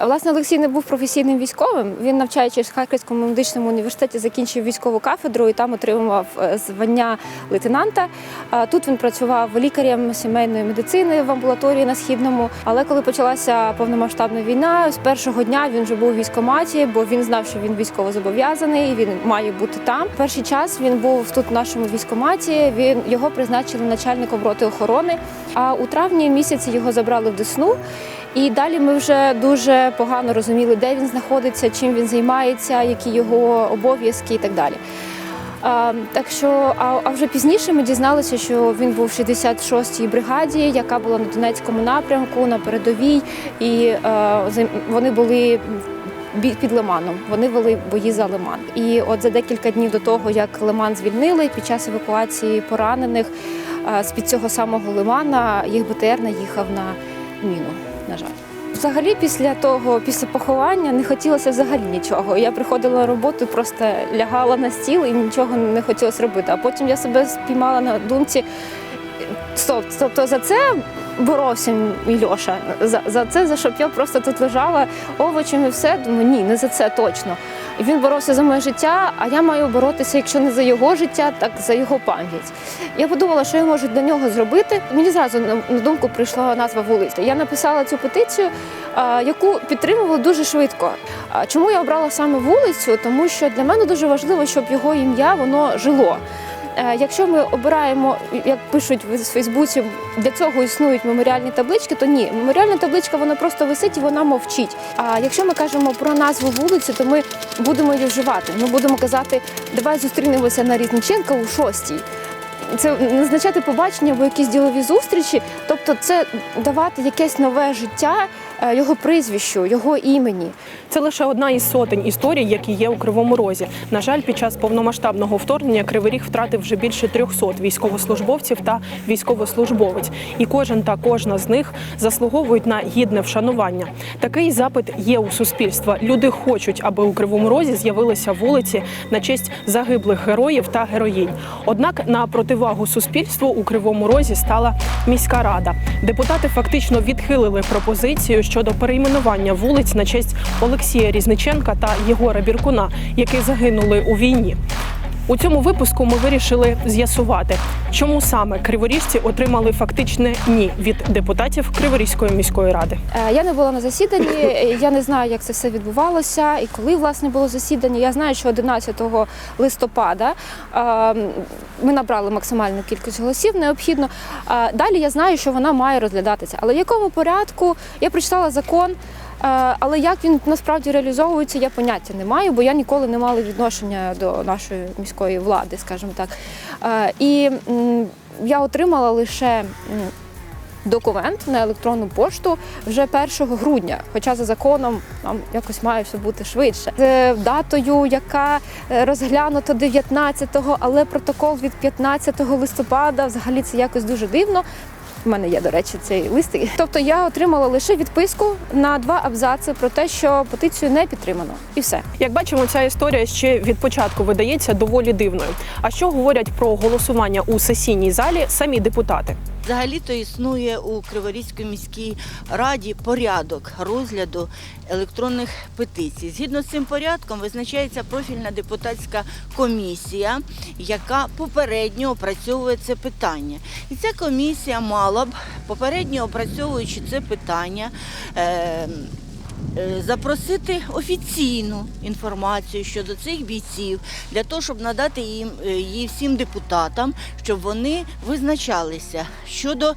Власне, Олексій не був професійним військовим. Він, навчаючись в Харківському медичному університеті, закінчив військову кафедру і там отримував е, звання лейтенанта. Тут він працював лікарем сімейної медицини в амбулаторії на східному. Але коли почалася повномасштабна війна, з першого дня він вже був у військкоматі, бо він знав, що він військово зобов'язаний, він має бути там. Перший час він був тут в нашому військкоматі. Він його призначили начальником роти охорони. А у травні місяці його забрали в Десну. І далі ми вже дуже погано розуміли, де він знаходиться, чим він займається, які його обов'язки і так далі. А, так що, а, а вже пізніше ми дізналися, що він був в 66-й бригаді, яка була на Донецькому напрямку, на передовій, і займ- вони були під Лиманом. Вони вели бої за Лиман. І от за декілька днів до того, як Лиман звільнили, під час евакуації поранених е, з-під цього самого Лимана їх БТР наїхав на міну. Взагалі, після того, після поховання, не хотілося взагалі нічого. Я приходила на роботу, просто лягала на стіл і нічого не хотілося робити. А потім я себе спіймала на думці. Стоп, тобто за це боровся мій Льоша. За, за це, за щоб я просто тут лежала овочем і все. Думаю, ні, не за це точно. І він боровся за моє життя, а я маю боротися, якщо не за його життя, так за його пам'ять. Я подумала, що я можу для нього зробити. Мені зразу на думку прийшла назва вулиці. Я написала цю петицію, яку підтримували дуже швидко. Чому я обрала саме вулицю? Тому що для мене дуже важливо, щоб його ім'я воно жило. Е, Якщо ми обираємо, як пишуть в Фейсбуці, для цього існують меморіальні таблички, то ні, меморіальна табличка вона просто висить і вона мовчить. А якщо ми кажемо про назву вулиці, то ми будемо її вживати. Ми будемо казати, давай зустрінемося на Різниченка у шостій. Це назначати побачення або якісь ділові зустрічі, тобто це давати якесь нове життя його прізвищу, його імені. Це лише одна із сотень історій, які є у Кривому Розі. На жаль, під час повномасштабного вторгнення Кривий Ріг втратив вже більше 300 військовослужбовців та військовослужбовець. І кожен та кожна з них заслуговують на гідне вшанування. Такий запит є у суспільства. Люди хочуть, аби у Кривому Розі з'явилися вулиці на честь загиблих героїв та героїнь. Однак на противагу суспільству у Кривому Розі стала міська рада. Депутати фактично відхилили пропозицію щодо перейменування вулиць на честь Олексія Різниченка та Єгора Біркуна, які загинули у війні. У цьому випуску ми вирішили з'ясувати, чому саме криворіжці отримали фактичне ні від депутатів Криворізької міської ради. Е, Я не була на засіданні, е, я не знаю, як це все відбувалося і коли власне було засідання. Я знаю, що 11 листопада е, ми набрали максимальну кількість голосів необхідно. Далі я знаю, що вона має розглядатися. Але в якому порядку я прочитала закон. Е, Але як він насправді реалізовується, я поняття не маю, бо я ніколи не мала відношення до нашої міської влади, скажімо так. Е, І я отримала лише документ на електронну пошту вже 1 грудня. Хоча за законом нам якось має все бути швидше. З датою, яка е, розглянута 19-го, але протокол від 15 листопада взагалі це якось дуже дивно. У мене є, до речі, цей лист. Тобто я отримала лише відписку на два абзаци про те, що петицію не підтримано, і все. Як бачимо, ця історія ще від початку видається доволі дивною. А що говорять про голосування у сесійній залі самі депутати? Взагалі-то існує у Криворізькій міській раді порядок розгляду електронних петицій. Згідно з цим порядком визначається профільна депутатська комісія, яка попередньо опрацьовує це питання. І ця комісія мала б, попередньо опрацьовуючи це питання, е, Запросити офіційну інформацію щодо цих бійців для того, щоб надати їм е, її всім депутатам, щоб вони визначалися щодо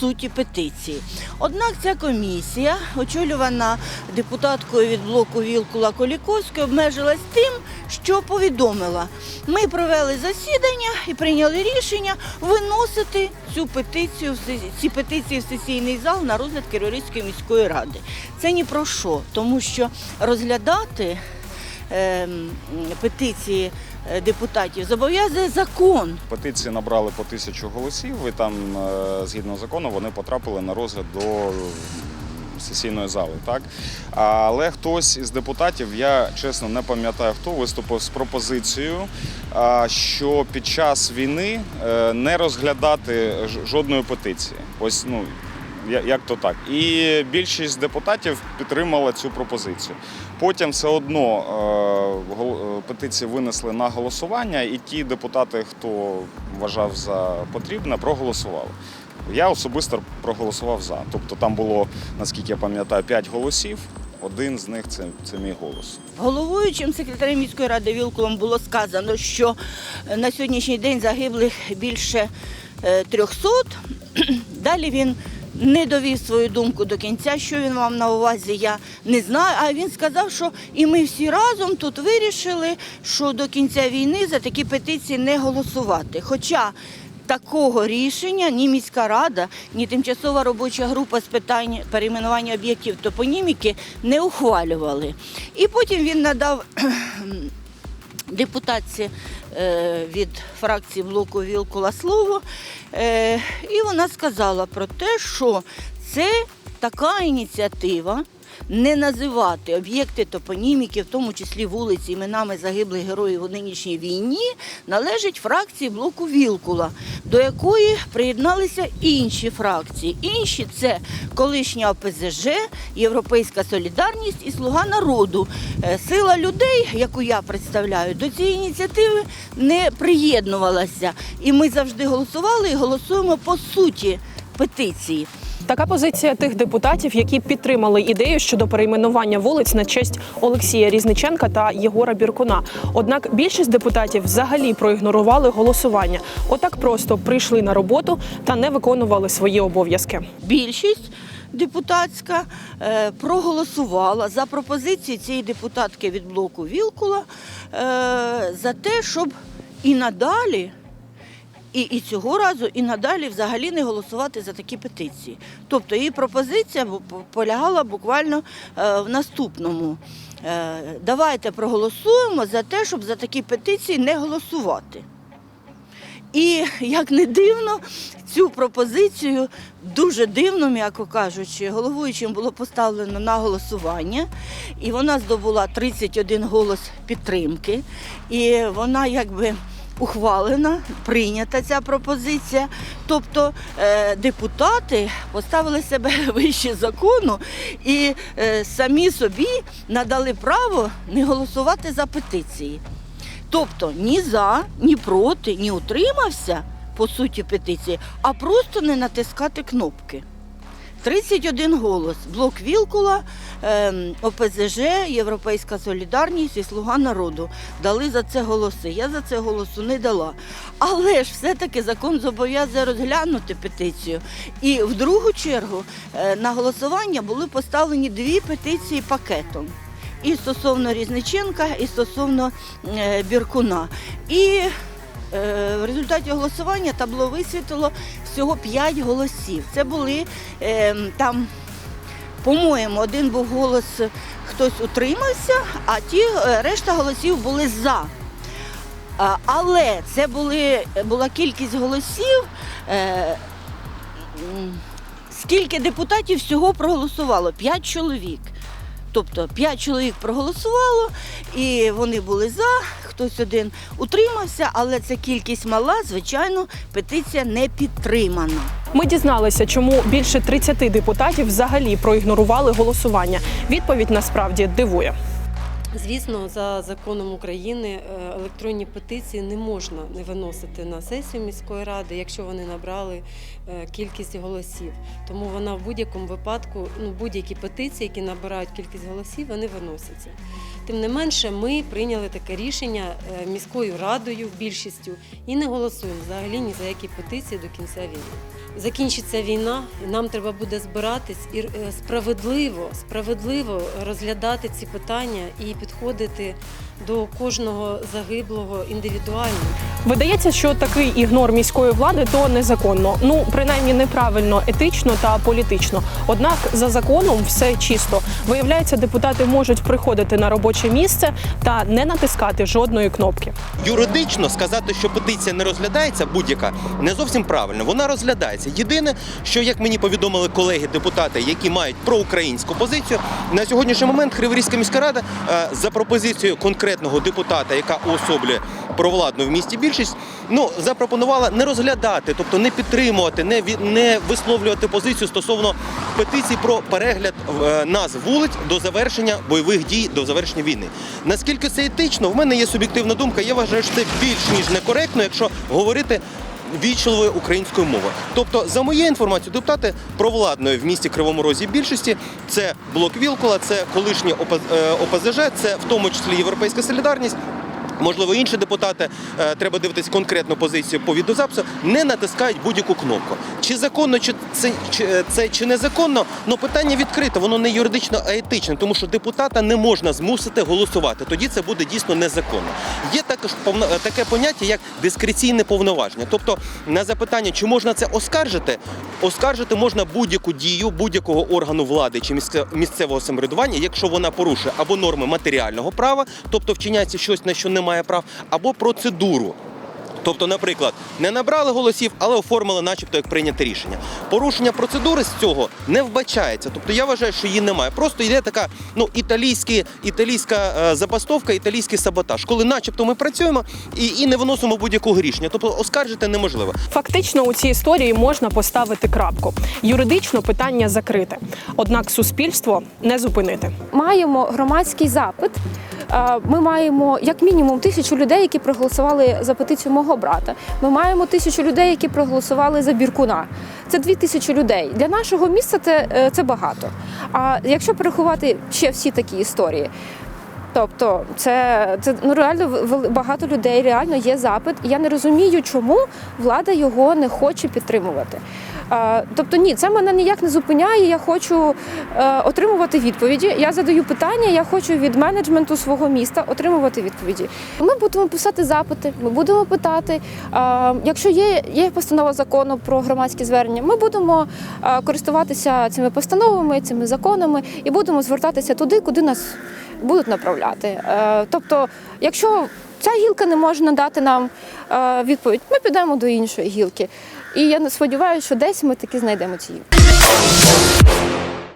суті петиції. Однак ця комісія, очолювана депутаткою від блоку Вілкула Коліковської, обмежилась тим, що повідомила. Ми провели засідання і прийняли рішення виносити цю петицію, ці петиції в сесійний зал на розгляд Криворізької міської ради. Це ні про що, тому що розглядати ем, петиції е, депутатів зобов'язує закон. Петиції набрали по тисячу голосів, і там, е, згідно закону, вони потрапили на розгляд до сесійної зали. Так? Але хтось із депутатів, я чесно не пам'ятаю, хто виступив з пропозицією, що під час війни е, не розглядати жодної петиції. Ось ну. Як то так? І більшість депутатів підтримала цю пропозицію. Потім все одно е, е, петиції винесли на голосування, і ті депутати, хто вважав за потрібне, проголосували. Я особисто проголосував за. Тобто там було, наскільки я пам'ятаю, 5 голосів. Один з них це, це мій голос. Головуючим секретарем міської ради Вілкулом було сказано, що на сьогоднішній день загиблих більше е, 300. Далі він не довів свою думку до кінця, що він вам на увазі, я не знаю. А він сказав, що і ми всі разом тут вирішили, що до кінця війни за такі петиції не голосувати. Хоча Такого рішення ні міська рада, ні тимчасова робоча група з питань перейменування об'єктів топоніміки не ухвалювали. І потім він надав депутатці е, від фракції блоку Вілкула слово, е, і вона сказала про те, що це така ініціатива. Не називати об'єкти топоніміки, в тому числі вулиці, іменами загиблих героїв у нинішній війні, належить фракції блоку Вілкула, до якої приєдналися інші фракції. Інші це колишня ОПЗЖ, Європейська Солідарність і Слуга народу. Е, Сила людей, яку я представляю, до цієї ініціативи не приєднувалася. І ми завжди голосували і голосуємо по суті петиції. Така позиція тих депутатів, які підтримали ідею щодо перейменування вулиць на честь Олексія Різниченка та Єгора Біркуна. Однак більшість депутатів взагалі проігнорували голосування. Отак просто прийшли на роботу та не виконували свої обов'язки. більшість депутатська е, проголосувала за пропозиції цієї депутатки від блоку Вілкула е, за те, щоб і надалі. І, і цього разу, і надалі взагалі не голосувати за такі петиції. Тобто її пропозиція полягала буквально е, в наступному. Е, давайте проголосуємо за те, щоб за такі петиції не голосувати. І як не дивно, цю пропозицію дуже дивно, м'яко кажучи, головуючим було поставлено на голосування, і вона здобула 31 голос підтримки. І вона якби. Ухвалена, прийнята ця пропозиція. Тобто е, депутати поставили себе вище закону і е, самі собі надали право не голосувати за петиції. Тобто ні за, ні проти, ні утримався по суті петиції, а просто не натискати кнопки. 31 голос. Блок Вілкула, ем, ОПЗЖ, Європейська Солідарність і Слуга народу дали за це голоси. Я за це голосу не дала. Але ж все-таки закон зобов'язує розглянути петицію. І в другу чергу е, на голосування були поставлені дві петиції пакетом. І стосовно Різниченка, і стосовно е, Біркуна. І е, в результаті голосування табло висвітлило всього 5 голосів. Це були е, там, по-моєму, один був голос, хтось утримався, а ті е, решта голосів були за. Але це були, була кількість голосів. Е, скільки депутатів всього проголосувало? П'ять чоловік. Тобто п'ять чоловік проголосувало, і вони були за, хтось один утримався, але ця кількість мала, звичайно, петиція не підтримана. Ми дізналися, чому більше 30 депутатів взагалі проігнорували голосування. Відповідь насправді дивує. Звісно, за законом України е, електронні петиції не можна не виносити на сесію міської ради, якщо вони набрали е, кількість голосів. Тому вона в будь-якому випадку, ну будь-які петиції, які набирають кількість голосів, вони виносяться. Тим не менше, ми прийняли таке рішення е, міською радою більшістю і не голосуємо взагалі ні за які петиції до кінця війни. Закінчиться війна, і нам треба буде збиратись і е, справедливо, справедливо розглядати ці питання і підходити до кожного загиблого індивідуально. Видається, що такий ігнор міської влади то незаконно. Ну принаймні неправильно, етично та політично. Однак за законом все чисто. Виявляється, депутати можуть приходити на робоче місце та не натискати жодної кнопки. Юридично сказати, що петиція не розглядається будь-яка, не зовсім правильно. Вона розглядається. Відбувається. Єдине, що як мені повідомили колеги-депутати, які мають проукраїнську позицію, на сьогоднішній момент Криворізька міська рада е, за пропозицією конкретного депутата, яка уособлює провладну в місті більшість, ну запропонувала не розглядати, тобто не підтримувати, не не висловлювати позицію стосовно петицій про перегляд е, назв вулиць до завершення бойових дій, до завершення війни. Наскільки це етично, в мене є суб'єктивна думка. Я вважаю, що це більш ніж некоректно, якщо говорити. Вічливою української мови. Тобто, за моєю інформацією, депутати провладної в місті Кривому Розі більшості це блок Вілкула, це колишнє е, ОПЗЖ, це в тому числі Європейська солідарність. Можливо, інші депутати е, треба дивитися конкретну позицію по відеозапису, не натискають будь-яку кнопку. Чи законно, чи це чи, е, це чи незаконно? Ну питання відкрите, воно не юридично, а етичне, тому що депутата не можна змусити голосувати. Тоді це буде дійсно незаконно. Є також е, таке поняття, як дискреційне повноваження. Тобто, на запитання, чи можна це оскаржити, оскаржити можна будь-яку дію будь-якого органу влади чи місце- місцевого самоврядування, якщо вона порушує або норми матеріального права, тобто вчиняється щось, на що немає прав, або процедуру. Тобто, наприклад, не набрали голосів, але оформили, начебто, як прийняте рішення. Порушення процедури з цього не вбачається. Тобто я вважаю, що її немає. Просто йде така ну італійські, італійська е, забастовка, італійський саботаж, коли, начебто, ми працюємо і, і не виносимо будь-якого рішення. Тобто оскаржити неможливо. Фактично у цій історії можна поставити крапку. Юридично питання закрите. Однак суспільство не зупинити. маємо громадський запит. Ми маємо як мінімум тисячу людей, які проголосували за петицію мого брата. Ми маємо тисячу людей, які проголосували за Біркуна. Це дві тисячі людей. Для нашого міста це, е, це багато. А якщо порахувати ще всі такі історії. Тобто, це, це ну реально багато людей, реально є запит. І я не розумію, чому влада його не хоче підтримувати. Тобто, ні, це мене ніяк не зупиняє. Я хочу е, отримувати відповіді. Я задаю питання, я хочу від менеджменту свого міста отримувати відповіді. Ми будемо писати запити, ми будемо питати. Якщо є, є постанова закону про громадські звернення, ми будемо користуватися цими постановами, цими законами і будемо звертатися туди, куди нас будуть направляти. Е, тобто, якщо ця гілка не може надати нам е, відповідь, ми підемо до іншої гілки. І я сподіваюся, що десь ми таки знайдемо ці.